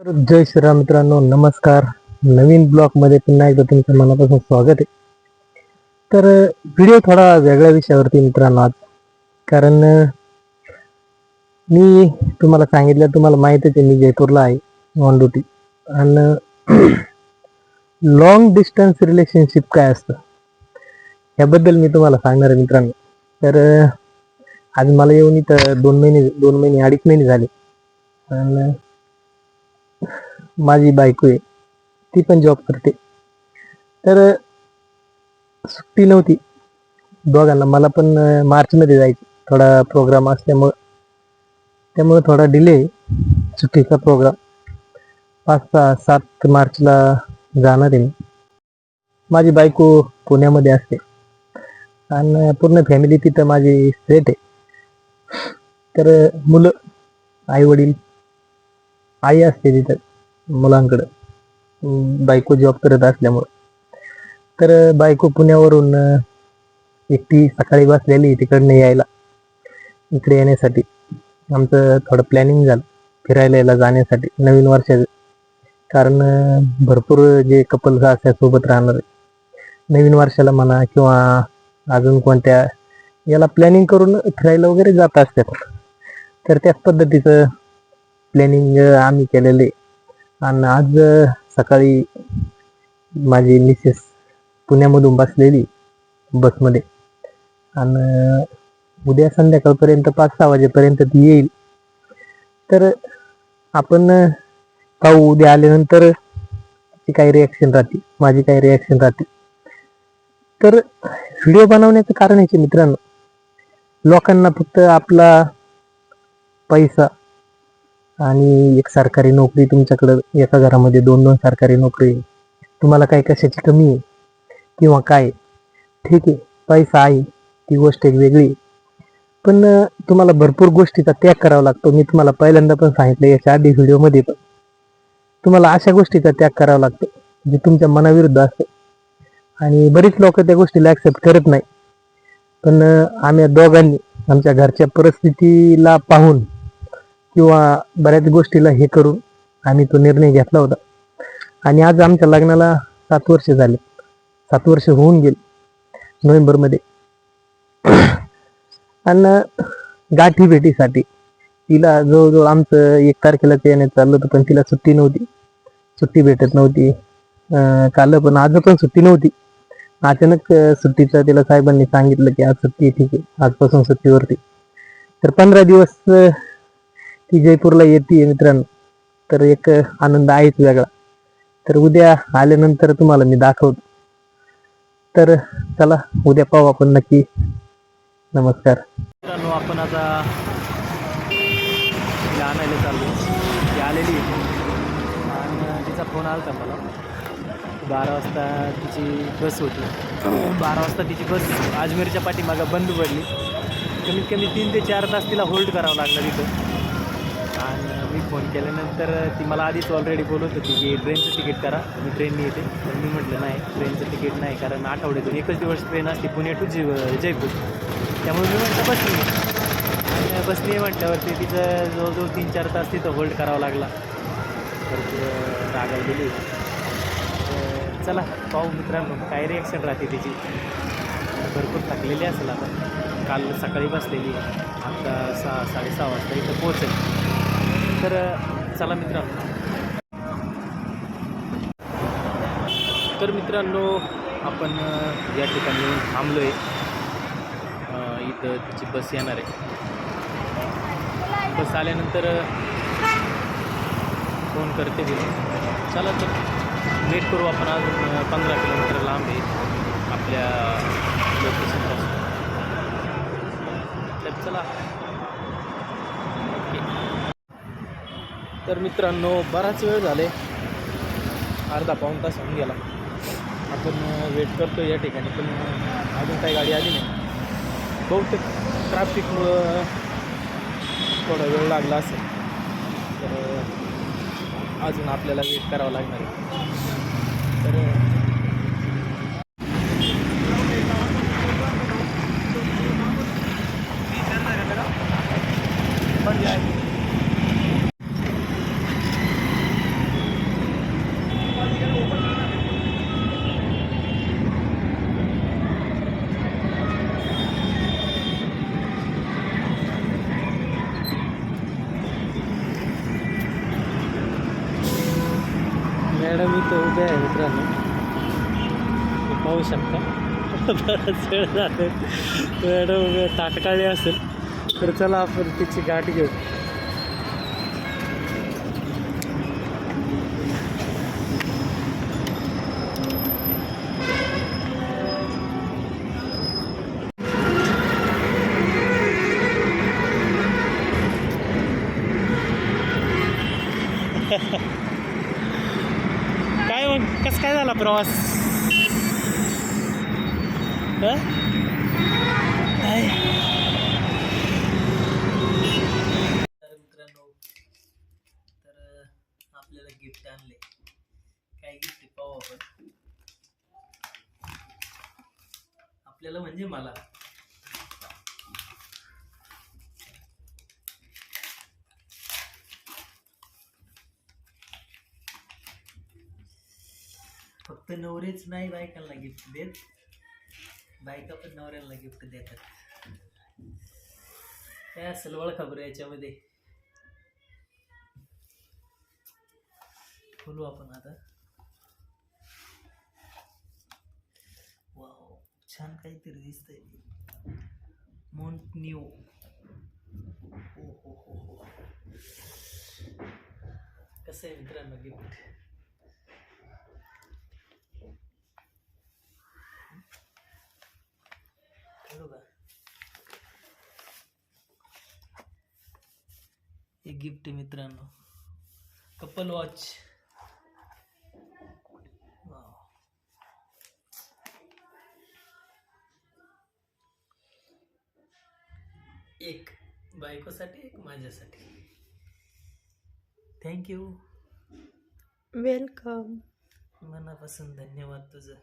तर जय श्रीराम मित्रांनो नमस्कार. नवीन ब्लॉगमध्ये पुन्हा एकदा तुमचं मनापासून स्वागत आहे. तर व्हिडिओ थोडा वेगळ्या विषयावरती मित्रांनो आज. कारण मी तुम्हाला सांगितलं तुम्हाला माहितच आहे मी जयपूरला आहे ऑन ड्युटी आणि लॉंग डिस्टन्स रिलेशनशिप काय असतं? ह्याबद्दल मी तुम्हाला सांगणार आहे मित्रांनो. तर आज मला येऊन इथं दोन महिने दोन महिने अडीच महिने झाले. आणि माझी बायको आहे ती पण जॉब करते. तर सुट्टी नव्हती. दोघांना मला पण मार्च मध्ये जायचं. थोडा प्रोग्राम असल्यामुळं. त्यामुळं थोडा डिले सुट्टीचा प्रोग्राम पाच सहा सात मार्चला जाणार आहे मी. माझी बायको पुण्यामध्ये असते. आणि पूर्ण फॅमिली तिथं माझी सेट आहे. तर मुलं आई वडील आई असते तिथं. मुलांकडं. बायको जॉब करत असल्यामुळं. तर बायको पुण्यावरून एकटी सकाळी बसलेली तिकडनं यायला. इकडे येण्यासाठी. आमचं थोडं प्लॅनिंग झालं. फिरायला यायला जाण्यासाठी. नवीन वर्षाचं. कारण भरपूर जे कपल्स असतात सोबत राहणार नवीन वर्षाला म्हणा किंवा अजून कोणत्या याला प्लॅनिंग करून फिरायला वगैरे जात असतात. तर त्याच पद्धतीचं प्लॅनिंग आम्ही केलेलं आहे. आणि आज सकाळी माझी मिसेस पुण्यामधून बसलेली बसमध्ये आणि उद्या संध्याकाळपर्यंत पाच सहा वाजेपर्यंत ती येईल. तर आपण पाहू. उद्या आल्यानंतर तिची काही रिॲक्शन राहते माझी काही रिॲक्शन राहते तर व्हिडिओ बनवण्याचं कारण आहे की मित्रांनो लोकांना फक्त आपला पैसा आणि एक सरकारी नोकरी तुमच्याकडं एका घरामध्ये दोन दोन सरकारी नोकरी. तुम्हाला काय कशाची कमी आहे? किंवा काय? ठीक आहे पैसा आहे ती गोष्ट एक वेगळी आहे. पण तुम्हाला भरपूर गोष्टीचा त्याग करावा लागतो. मी तुम्हाला पहिल्यांदा पण सांगितलं याच्या आधी व्हिडिओमध्ये पण. तुम्हाला अशा गोष्टीचा त्याग करावा लागतो जे तुमच्या मनाविरुद्ध असते. आणि बरीच लोक त्या गोष्टीला ॲक्सेप्ट करत नाही. पण आम्ही दोघांनी आमच्या घरच्या परिस्थितीला पाहून किंवा बऱ्याच गोष्टीला हे करून आम्ही तो निर्णय घेतला होता. आणि आज आमच्या लग्नाला सात वर्ष झाले. सात वर्ष होऊन गेले. नोव्हेंबरमध्ये. आणि गाठी भेटीसाठी तिला जवळजवळ आमचं एक तारखेला येण्यात चाललं होतं पण तिला सुट्टी नव्हती. सुट्टी भेटत नव्हती. अं, काल पण आज पण सुट्टी नव्हती. अचानक अं, सुट्टीचं तिला साहेबांनी सांगितलं की आज सुट्टी ठीक आहे. आजपासून सुट्टीवरती. तर पंधरा दिवस ती जयपूरला येते मित्रांनो. तर एक आनंद आहेच वेगळा. तर उद्या आल्यानंतर तुम्हाला मी दाखवतो. तर चला उद्या पाहू आपण नक्की. नमस्कार. मित्रांनो आपण आता आणायला चाललो. ती आलेली आणि तिचा फोन आला होता मला. बारा वाजता तिची बस होती. बारा वाजता तिची बस अजमेरच्या पाठीमागं बंद पडली. कमीत कमी तीन ते चार तास तिला होल्ड करावं लागलं तिथं. फोन केल्यानंतर ती मला आधीच ऑलरेडी बोलत होती की ट्रेनचं तिकीट करा. मी ट्रेनने येते. तर मी म्हटलं नाही ट्रेनचं तिकीट नाही कारण आठवड्यातून एकच दिवस ट्रेन असते पुणे टू जय जयपूर. त्यामुळे मी म्हटलं बसली आणि बसली म्हटल्यावरती तिचं जवळजवळ तीन चार तास तिथं होल्ड करावा लागला. भरपूर रागाव गेली होती. चला पाहू मित्रांनो काय रिॲक्शन राहते तिची. भरपूर थकलेली असेल आता. काल सकाळी बसलेली. आता सहा साडेसहा वाजता इथं पोहोचेल. तर चला मित्रांनो तर मित्रांनो आपण या ठिकाणी येऊन थांबलो आहे इथं तिची बस येणार आहे. बस आल्यानंतर फोन करते मी चला तर वेट करू आपण अजून पंधरा किलोमीटर लांब आहे आपल्या लोकेशनपासून तर चला. तर मित्रांनो बराच वेळ झाले. अर्धा पाऊण तास होऊन गेला. आपण वेट करतो या ठिकाणी पण अजून काही गाडी आली नाही. बहुतेक ट्रॅफिकमुळं थोडा वेळ लागला असेल. तर अजून आपल्याला वेट करावं लागणार आहे. तर मॅडम इथं उभ्या आहे मित्रांनो. पाहू शकता. बराच वेळ झालं. मॅडम उभ्या ताटकाळी असेल तर चला आपण तिची गाठ घेऊ. Ha मग कसं काय झाला प्रवास हं? काय? तर मित्रांनो तर आपल्याला गिफ्ट आणले काय गिफ्ट पाहू आपण आपल्याला म्हणजे मला फक्त नवरेच नाही बायकांना गिफ्ट देत. बायका पण नवऱ्याला गिफ्ट देतात. काय असेल खबर बरं याच्यामध्ये? खोलू आपण आता. वाव छान काहीतरी दिसतंय. मोंट हो, न्यू हो हो हो. कसं आहे मित्रांनो गिफ्ट का एक गिफ्ट मित्रांनो. कपल वॉच एक बायकोसाठी एक माझ्यासाठी. थँक्यू वेलकम मनापासून धन्यवाद तुझं.